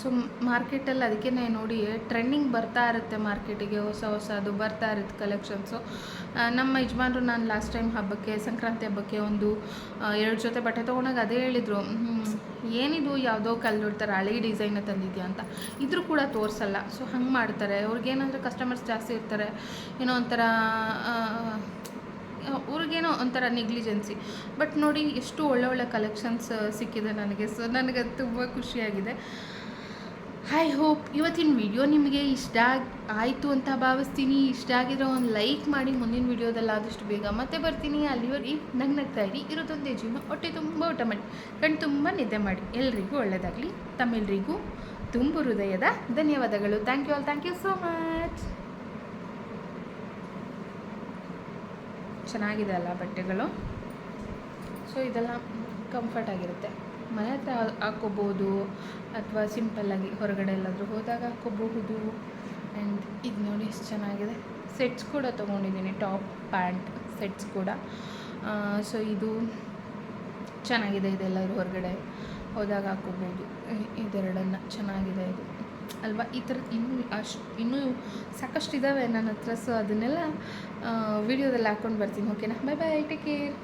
ಸೊ ಮಾರ್ಕೆಟಲ್ಲಿ ಅದಕ್ಕೆ ನೋಡಿ ಟ್ರೆಂಡಿಂಗ್ ಬರ್ತಾ ಇರುತ್ತೆ ಮಾರ್ಕೆಟಿಗೆ ಹೊಸ ಹೊಸದು ಬರ್ತಾ ಇರುತ್ತೆ ಕಲೆಕ್ಷನ್ಸು ನಮ್ಮ ಯಜಮಾನ್ರು ನಾನು ಲಾಸ್ಟ್ ಟೈಮ್ ಹಬ್ಬಕ್ಕೆ, ಸಂಕ್ರಾಂತಿ ಹಬ್ಬಕ್ಕೆ ಒಂದು ಎರಡು ಜೊತೆ ಬಟ್ಟೆ ತೊಗೊಂಡಾಗ ಅದೇ ಹೇಳಿದರು. ಏನಿದು ಯಾವುದೋ ಕಲ್ಲುಡ್ತಾರೆ ಹಳೆ ಡಿಸೈನ ತಂದಿದ್ಯಾ ಅಂತ. ಇದ್ರೂ ಕೂಡ ತೋರಿಸಲ್ಲ. ಸೊ ಹಂಗೆ ಮಾಡ್ತಾರೆ. ಅವ್ರಿಗೇನಂದ್ರೆ ಕಸ್ಟಮರ್ಸ್ ಜಾಸ್ತಿ ಇರ್ತಾರೆ. ಏನೋ ಒಂಥರ ಅವ್ರಿಗೇನೋ ಒಂಥರ ನೆಗ್ಲಿಜೆನ್ಸಿ ಬಟ್ ನೋಡಿ, ಎಷ್ಟು ಒಳ್ಳೆ ಒಳ್ಳೆ ಕಲೆಕ್ಷನ್ಸ್ ಸಿಕ್ಕಿದೆ ನನಗೆ. ಸೊ ನನಗೆ ತುಂಬ ಖುಷಿಯಾಗಿದೆ. ಐ ಹೋಪ್ ಇವತ್ತಿನ ವಿಡಿಯೋ ನಿಮಗೆ ಇಷ್ಟ ಆಯಿತು ಅಂತ ಭಾವಿಸ್ತೀನಿ. ಇಷ್ಟ ಆಗಿರೋ ಒಂದು ಲೈಕ್ ಮಾಡಿ ಮುಂದಿನ ವಿಡಿಯೋದಲ್ಲಿ ಆದಷ್ಟು ಬೇಗ ಮತ್ತೆ ಬರ್ತೀನಿ. ಅಲ್ಲಿವರೆಗೆ ನಗ್ ನಗ್ತಾ ಇರಿ ಇರೋದೊಂದೇ ಜೀವನ, ಹೊಟ್ಟೆ ತುಂಬ ಊಟ ಮಾಡಿ ಕಣ್ಣು ತುಂಬ ನಿದ್ದೆ ಮಾಡಿ. ಎಲ್ರಿಗೂ ಒಳ್ಳೆಯದಾಗಲಿ ತಮ್ಮೆಲ್ಲರಿಗೂ ತುಂಬು ಹೃದಯದ ಧನ್ಯವಾದಗಳು. Thank you all thank you so much ಚೆನ್ನಾಗಿದೆ ಅಲ್ಲ ಬಟ್ಟೆಗಳು? ಸೊ ಇದೆಲ್ಲ ಕಂಫರ್ಟ್ ಆಗಿರುತ್ತೆ. ಮನೆ ಹತ್ರ ಹಾಕ್ಕೋಬೋದು ಅಥವಾ ಸಿಂಪಲ್ಲಾಗಿ ಹೊರಗಡೆ ಎಲ್ಲಾದರೂ ಹೋದಾಗ ಹಾಕ್ಕೋಬಹುದು. ಆ್ಯಂಡ್ ಇದು ನೋಡಿ ಎಷ್ಟು ಚೆನ್ನಾಗಿದೆ. ಸೆಟ್ಸ್ ಕೂಡ ತೊಗೊಂಡಿದ್ದೀನಿ ಟಾಪ್ ಪ್ಯಾಂಟ್ ಸೆಟ್ಸ್ ಕೂಡ. ಸೊ ಇದು ಚೆನ್ನಾಗಿದೆ ಇದೆಲ್ಲರೂ ಹೊರಗಡೆ ಹೋದಾಗ ಹಾಕ್ಕೋಬೋದು ಇದೆರಡನ್ನು ಚೆನ್ನಾಗಿದೆ ಇದು. ಅಲ್ವಾ? ಈ ಥರದ್ದು ಇನ್ನೂ ಅಷ್ಟು, ಇನ್ನೂ ಸಾಕಷ್ಟು ಇದ್ದಾವೆ ನನ್ನ ಹತ್ರ ಸೊ ಅದನ್ನೆಲ್ಲ ವಿಡಿಯೋದಲ್ಲಿ ಹಾಕ್ಕೊಂಡು ಬರ್ತೀನಿ ಓಕೆನಾ ಬಾಯ್ ಬಾಯ್ ಟೇಕ್ ಕೇರ್